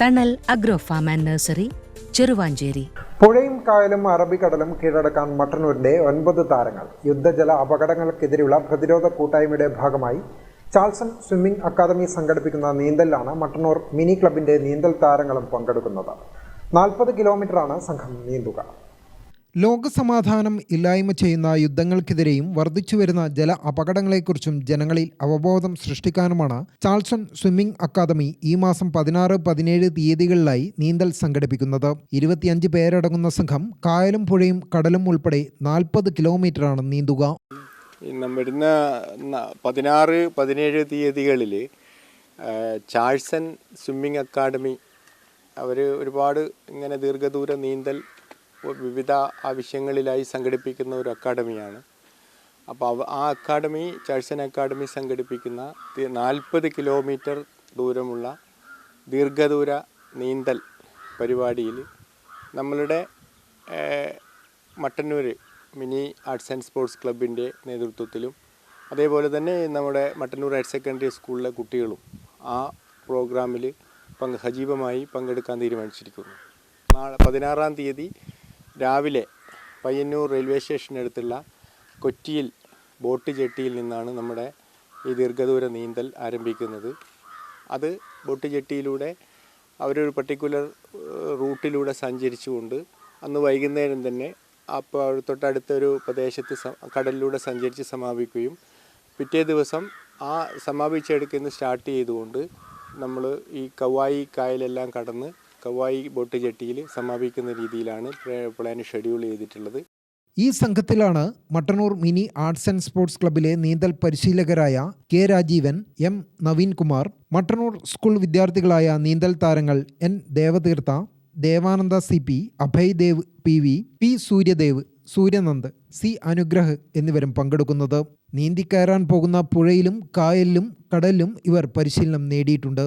Thanal agro farm and nursery Cheruvanchery. പുഴയും കായലും അറബിക്കടലും കീഴടക്കാൻ മട്ടന്നൂരിന്റെ ഒൻപത് താരങ്ങൾ. യുദ്ധജല അപകടങ്ങൾക്കെതിരെയുള്ള പ്രതിരോധ കൂട്ടായ്മയുടെ ഭാഗമായി ചാൾസൺ സ്വിമ്മിംഗ് അക്കാദമി സംഘടിപ്പിക്കുന്ന നീന്തലിലാണ് മട്ടന്നൂർ മിനി ക്ലബിന്റെ നീന്തൽ താരങ്ങളും പങ്കെടുക്കുന്നത്. നാൽപ്പത് കിലോമീറ്ററാണ് സംഘം നീന്തുക. ലോകസമാധാനം ഇല്ലായ്മ ചെയ്യുന്ന യുദ്ധങ്ങൾക്കെതിരെയും വർദ്ധിച്ചുവരുന്ന ജല അപകടങ്ങളെക്കുറിച്ചും ജനങ്ങളിൽ അവബോധം സൃഷ്ടിക്കാനുമാണ് ചാൾസൺ സ്വിമ്മിംഗ് അക്കാദമി ഈ മാസം പതിനാറ് പതിനേഴ് തീയതികളിലായി നീന്തൽ സംഘടിപ്പിക്കുന്നത്. ഇരുപത്തിയഞ്ച് പേരടങ്ങുന്ന സംഘം കായലും പുഴയും കടലും ഉൾപ്പെടെ നാൽപ്പത് കിലോമീറ്ററാണ് നീന്തുക. വരുന്ന പതിനാറ് പതിനേഴ് തീയതികളിൽ ചാൾസൺ സ്വിമ്മിംഗ് അക്കാദമി അവർ ഒരുപാട് ഇങ്ങനെ ദീർഘദൂര നീന്തൽ വിവിധ ആവശ്യങ്ങളിലായി സംഘടിപ്പിക്കുന്ന ഒരു അക്കാഡമിയാണ്. അപ്പോൾ ആ അക്കാഡമി ചർച്ചൻ അക്കാഡമി സംഘടിപ്പിക്കുന്ന നാൽപ്പത് കിലോമീറ്റർ ദൂരമുള്ള ദീർഘദൂര നീന്തൽ പരിപാടിയിൽ നമ്മളുടെ Mattannur mini arts and sports ക്ലബിന്റെ നേതൃത്വത്തിലും അതേപോലെ തന്നെ നമ്മുടെ മട്ടന്നൂർ ഹയർ സെക്കൻഡറി സ്കൂളിലെ കുട്ടികളും ആ പ്രോഗ്രാമിൽ പങ്ക് സജീവമായി പങ്കെടുക്കാൻ തീരുമാനിച്ചിരിക്കുന്നു. നാളെ പതിനാറാം തീയതി രാവിലെ പയ്യന്നൂർ റെയിൽവേ സ്റ്റേഷനടുത്തുള്ള കൊച്ചിയിൽ ബോട്ട് ജെട്ടിയിൽ നിന്നാണ് നമ്മുടെ ഈ ദീർഘദൂര നീന്തൽ ആരംഭിക്കുന്നത്. അത് ബോട്ട് ജെട്ടിയിലൂടെ അവരൊരു പർട്ടിക്കുലർ റൂട്ടിലൂടെ സഞ്ചരിച്ചുകൊണ്ട് അന്ന് വൈകുന്നേരം തന്നെ അപ്പോൾ തൊട്ടടുത്തൊരു പ്രദേശത്ത് കടലിലൂടെ സഞ്ചരിച്ച് സമാപിക്കുകയും പിറ്റേ ദിവസം ആ സമാപിച്ചെടുക്കുന്ന സ്റ്റാർട്ട് ചെയ്തുകൊണ്ട് നമ്മൾ ഈ കവായി കായലെല്ലാം കടന്ന് കവായി ബോട്ട് ജെട്ടിയിൽ സമാപിക്കുന്ന രീതിയിലാണ് പ്ലാൻ ഷെഡ്യൂൾ ചെയ്തിട്ടുള്ളത്. ഈ സംഘത്തിലാണ് Mattannur mini arts and sports ക്ലബിലെ നീന്തൽ പരിശീലകരായ K Rajeevan M Naveen Kumar Mattannur school വിദ്യാർത്ഥികളായ നീന്തൽ താരങ്ങൾ N Devatheertha Devananda C P Abhay Dev P V P Suryadev Suryanand C Anugrah എന്നിവരും പങ്കെടുക്കുന്നത്. നീന്തിക്കയറാൻ പോകുന്ന പുഴയിലും കായലിലും കടലിലും ഇവർ പരിശീലനം നേടിയിട്ടുണ്ട്.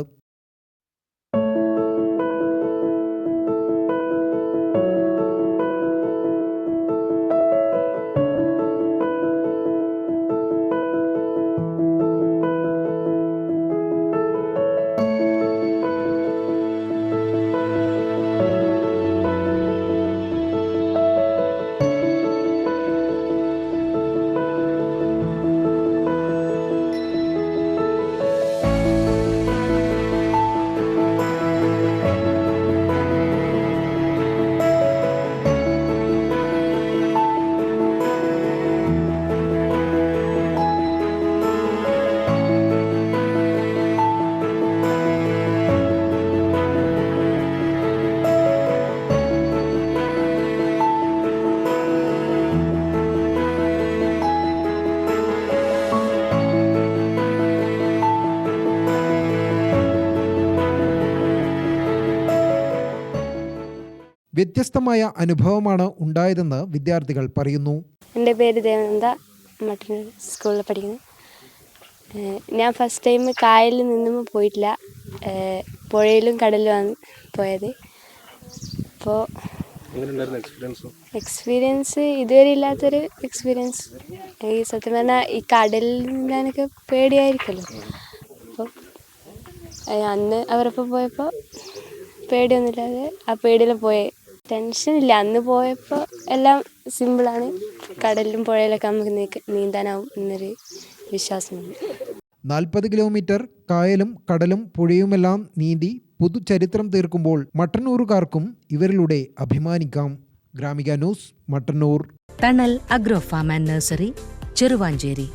വ്യത്യസ്തമായ അനുഭവമാണ് ഉണ്ടായതെന്ന് വിദ്യാർത്ഥികൾ പറയുന്നു. എന്റെ പേര് ദേവനന്ദ. മട്ടൻ സ്കൂളിൽ പഠിക്കുന്നു. ഞാൻ ഫസ്റ്റ് ടൈം കായലിൽ നിന്നും പോയിട്ടില്ല. പുഴയിലും കടലിലുമാണ് പോയത്. അപ്പോൾ എക്സ്പീരിയൻസ് ഇതുവരെ ഇല്ലാത്തൊരു എക്സ്പീരിയൻസ് ഈ സത്യം പറഞ്ഞാൽ ഈ കടലിൽ നിന്നൊക്കെ പേടിയായിരിക്കുമല്ലോ. അപ്പോൾ അന്ന് അവരൊപ്പം പോയപ്പോൾ പേടിയൊന്നുമില്ലാതെ ആ പേടിയെല്ലാം പോയേ. ടെൻഷനില്ല അന്ന് പോയപ്പോൾ എല്ലാം സിമ്പിളാണ് കടലിലും പുഴയിലൊക്കെ നമുക്ക് നീന്താനാവും എന്നൊരു വിശ്വാസമുണ്ട്. നാൽപ്പത് കിലോമീറ്റർ കായലും കടലും പുഴയുമെല്ലാം നീന്തി പുതുചരിത്രം തീർക്കുമ്പോൾ മട്ടന്നൂറുകാർക്കും ഇവരിലൂടെ അഭിമാനിക്കാം. Gramika news Mattannur. Thanal agro farm and nursery Cheruvanchery.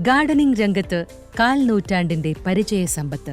Gardening രംഗത്ത് കാൽ നൂറ്റാണ്ടിന്റെ പരിചയ സമ്പത്ത്